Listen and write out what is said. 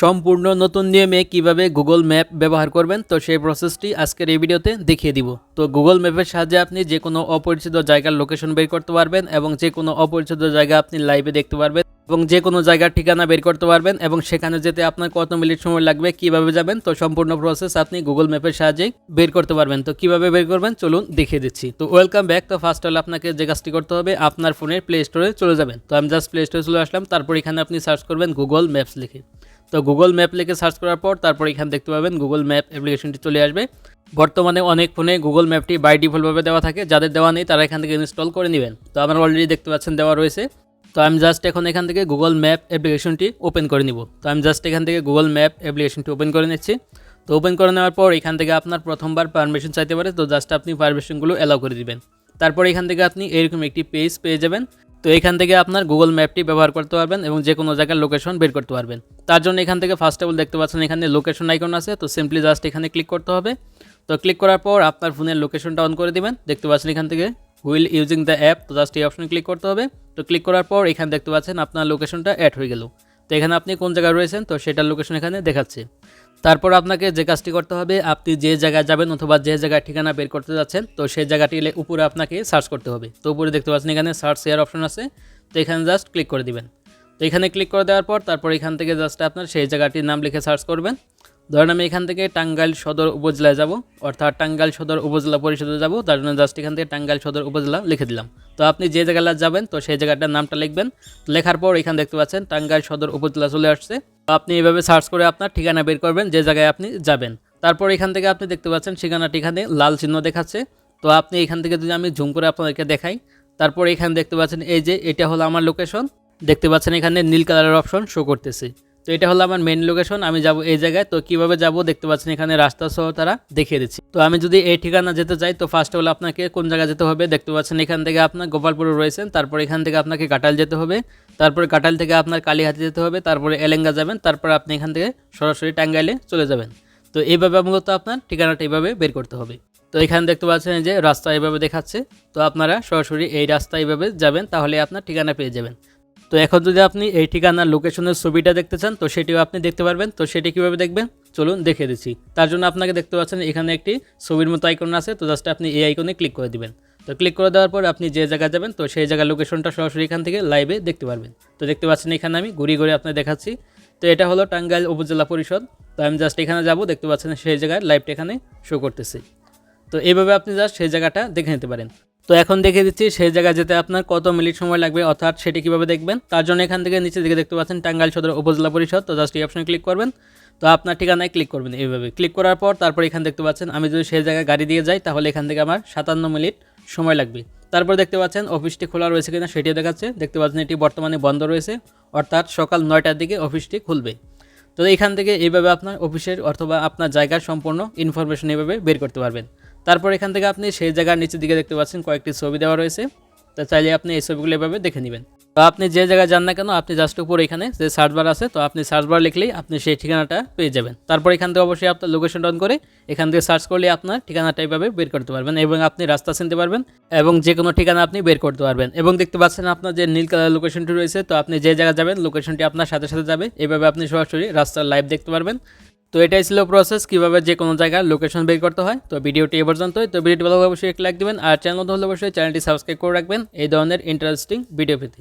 সম্পূর্ণ নতুন নিয়মে কীভাবে গুগল ম্যাপ ব্যবহার করবেন, তো সেই প্রসেসটি আজকের এই ভিডিওতে দেখিয়ে দিব। তো গুগল ম্যাপের সাহায্যে আপনি যে কোনো অপরিচিত জায়গার লোকেশন বের করতে পারবেন এবং যে কোনো অপরিচিত জায়গা আপনি লাইভে দেখতে পারবেন এবং যে কোনো জায়গার ঠিকানা বের করতে পারবেন এবং সেখানে যেতে আপনার কত মিনিট সময় লাগবে, কীভাবে যাবেন, তো সম্পূর্ণ প্রসেস আপনি গুগল ম্যাপের সাহায্যে বের করতে পারবেন। তো কীভাবে বের করবেন, চলুন দেখিয়ে দিচ্ছি। তো ওয়েলকাম ব্যাক তো ফার্স্ট হলে আপনাকে যে কাজটি করতে হবে, আপনার ফোনের প্লে স্টোরে চলে যাবেন। তো আমি জাস্ট প্লে স্টোরে চলে আসলাম, তারপর এখানে আপনি সার্চ করবেন গুগল ম্যাপস লিখে। তো গুগল ম্যাপ লিখে সার্চ করার পর তারপর এখানে দেখতে পাবেন গুগল ম্যাপ অ্যাপ্লিকেশনটি চলে আসবে। বর্তমানে অনেক ফোনে গুগল ম্যাপটি বাই ডিফল্টভাবে দেওয়া থাকে। যাদের দেওয়া নেই তারা এখান থেকে ইনস্টল করে নেবেন। তো আমার অলরেডি দেখতে পাচ্ছেন দেওয়া রয়েছে। তো আমি জাস্ট এখন এখান থেকে গুগল ম্যাপ অ্যাপ্লিকেশনটি ওপেন করে নিব। তো আমি জাস্ট এখান থেকে গুগল ম্যাপ অ্যাপ্লিকেশনটি ওপেন করে নিচ্ছি। তো ওপেন করে নেওয়ার পর এখান থেকে আপনার প্রথমবার পারমিশন চাইতে পারে। তো জাস্ট আপনি পারমিশনগুলো অ্যালাউ করে দিবেন। তারপর এখান থেকে আপনি এরকম একটি পেজ পেয়ে যাবেন। তো এখান থেকে আপনার গুগল ম্যাপটি ব্যবহার করতে পারবেন এবং যে কোনো জায়গার লোকেশন বের করতে পারবেন। তার জন্য এখান থেকে ফার্স্ট অফ অল দেখতে পাচ্ছেন, এখানে লোকেশন আইকন আছে, তো সিম্পলি জাস্ট এখানে ক্লিক করতে হবে। তো ক্লিক করার পর আপনার ফোনের লোকেশনটা অন করে দেবেন। দেখতে পাচ্ছেন এখান থেকে হুইল ইউজিং দ্য অ্যাপ তো জাস্ট এই অপশনে ক্লিক করতে হবে। তো ক্লিক করার পর এখানে দেখতে পাচ্ছেন আপনার লোকেশনটা অ্যাড হয়ে গেল। তো এখানে আপনি কোন জায়গায় রয়েছেন? তো সেটার লোকেশন এখানে দেখাচ্ছে। তারপর আপনাকে যে কাজটি করতে হবে, আপনি যে জায়গায় যাবেন অথবা যে জায়গায় ঠিকানা বের করতে যাচ্ছেন, তো সেই জায়গাটি উপরে আপনাকে সার্চ করতে হবে। তো উপরে দেখতে পাচ্ছেন এখানে সার্চ শেয়ার অপশন আছে। তো এখানে জাস্ট ক্লিক করে দিবেন। তো এখানে ক্লিক করে দেওয়ার পর তারপর এখান থেকে জাস্ট আপনার সেই জায়গাটির নাম লিখে সার্চ করবেন। ধরেন আমি এখান থেকে টাঙ্গাইল সদর উপজেলায় যাব, অর্থাৎ টাঙ্গাইল সদর উপজেলা পরিষদে যাব, তার জন্য জাস্ট এখান থেকে টাঙ্গাইল সদর উপজেলা লিখে দিলাম। তো আপনি যে জায়গাটা যাবেন, তো সেই জায়গাটার নামটা লিখবেন। লেখার পর এখানে দেখতে পাচ্ছেন টাঙ্গাইল সদর উপজেলা চলে আসছে। তো আপনি এইভাবে সার্চ করে আপনার ঠিকানা বের করবেন, যে জায়গায় আপনি যাবেন। তারপর এখান থেকে আপনি দেখতে পাচ্ছেন ঠিকানাটি এখানে লাল চিহ্ন দেখাচ্ছে। তো আপনি এখান থেকে যদি আমি ঝুম করে আপনাদেরকে দেখাই, তারপর এখানে দেখতে পাচ্ছেন এই যে এটা হলো আমার লোকেশন দেখতে পাচ্ছেন এখানে নীল কালারের অপশন শো করতেছে। তো এটা হলো আমার মেন লোকেশন আমি যাব এই জায়গায়। তো কীভাবে যাব দেখতে পাচ্ছেন এখানে রাস্তা সহ তারা দেখিয়ে দিচ্ছে। তো আমি যদি এই ঠিকানা যেতে চাই, তো ফার্স্ট হলো আপনাকে কোন জায়গায় যেতে হবে দেখতে পাচ্ছেন এখান থেকে আপনার গোপালপুরে রয়েছেন, তারপর এখান থেকে আপনাকে কাটাল যেতে হবে, তারপরে কাটাল থেকে আপনার কালীহাতি যেতে হবে, তারপরে এলেঙ্গা যাবেন, তারপর আপনি এখান থেকে সরাসরি টাঙ্গাইলে চলে যাবেন। তো এইভাবে মূলত আপনার ঠিকানাটা এইভাবে বের করতে হবে। তো এখানে দেখতে পাচ্ছেন যে রাস্তা এইভাবে দেখাচ্ছে, তো আপনারা সরাসরি এই রাস্তা এইভাবে যাবেন, তাহলে আপনার ঠিকানা পেয়ে যাবেন। তো এখন যদি আপনি এই ঠিকানার লোকেশনের ছবিটা দেখতে চান, তো সেটিও আপনি দেখতে পারবেন। তো সেটি কীভাবে দেখবেন? চলুন দেখে দিচ্ছি। তার জন্য আপনাকে দেখতে পাচ্ছেন, এখানে একটি ছবির মতো আইকন আছে। তো জাস্ট আপনি এই আইকনে ক্লিক করে দিবেন। তো ক্লিক করে দেওয়ার পর আপনি যে জায়গায় যাবেন, তো সেই জায়গার লোকেশনটা সরাসরি এখান থেকে লাইভে দেখতে পারবেন। তো দেখতে পাচ্ছেন, এখানে আমি ঘুরি ঘুরে আপনার দেখাচ্ছি। তো এটা হলো টাঙ্গাইল উপজেলা পরিষদ। তো আমি জাস্ট এখানে যাব, দেখতে পাচ্ছেন সেই জায়গায় লাইভটা এখানে শো করতেছি। তো এইভাবে আপনি জাস্ট সেই জায়গাটা দেখে নিতে পারেন। তো এখন দেখে দিচ্ছি সেই জায়গায় যেতে আপনার কত মিনিট সময় লাগবে, অর্থাৎ সেটি কীভাবে দেখবেন। তার জন্য এখান থেকে নিচে দিকে দেখতে পাচ্ছেন টাঙ্গাইল সদর উপজেলা পরিষদ। তো জাস্ট এই অপশনে ক্লিক করবেন। তো আপনার ঠিকানায় ক্লিক করবেন এইভাবে। ক্লিক করার পর তারপর এখানে দেখতে পাচ্ছেন, আমি যদি সেই জায়গায় গাড়ি দিয়ে যাই, তাহলে এখান থেকে আমার সাতান্ন মিনিট সময় লাগবে। তারপর দেখতে পাচ্ছেন, অফিসটি খোলা রয়েছে কিনা সেটিও দেখাচ্ছে। দেখতে পাচ্ছেন, এটি বর্তমানে বন্ধ রয়েছে, অর্থাৎ সকাল নয়টার দিকে অফিসটি খুলবে। তো এখান থেকে এইভাবে আপনার অফিসের অথবা আপনার জায়গার সম্পূর্ণ ইনফরমেশন এইভাবে বের করতে পারবেন। তারপর এখান থেকে আপনি সেই জায়গার নিচের দিকে দেখতে পাচ্ছেন, কয়েকটি ছবি দেওয়া রয়েছে। তো চাইলে আপনি এই ছবিগুলো এভাবে দেখে নেবেন। তো আপনি যে জায়গায় যান না কেন, আপনি জাস্ট উপর এখানে যে সার্চ বার আছে, তো আপনি সার্চ বার লিখলেই আপনি সেই ঠিকানাটা পেয়ে যাবেন। তারপর এখান থেকে অবশ্যই আপনার লোকেশন অন করে এখান থেকে সার্চ করলে আপনার ঠিকানাটা এইভাবে বের করতে পারবেন এবং আপনি রাস্তা চিনতে পারবেন এবং যে কোনো ঠিকানা আপনি বের করতে পারবেন। এবং দেখতে পাচ্ছেন আপনার যে নীল কালার লোকেশনটি রয়েছে, তো আপনি যে জায়গায় যাবেন লোকেশনটি আপনার সাথে সাথে যাবে। এভাবে আপনি সরাসরি রাস্তার লাইভ দেখতে পারবেন। তো এটাই ছিল প্রসেস কীভাবে যে কোনো জায়গায় লোকেশন বের করতে হয়। তো ভিডিওটি এ পর্যন্তই। তো ভিডিওটি ভালো অবশ্যই এক লাইক দেবেন, আর চ্যানেল হলে অবশ্যই চ্যানেলটি সাবস্ক্রাইব করে রাখবেন। এই ধরনের ইন্টারেস্টিং ভিডিও পেতে।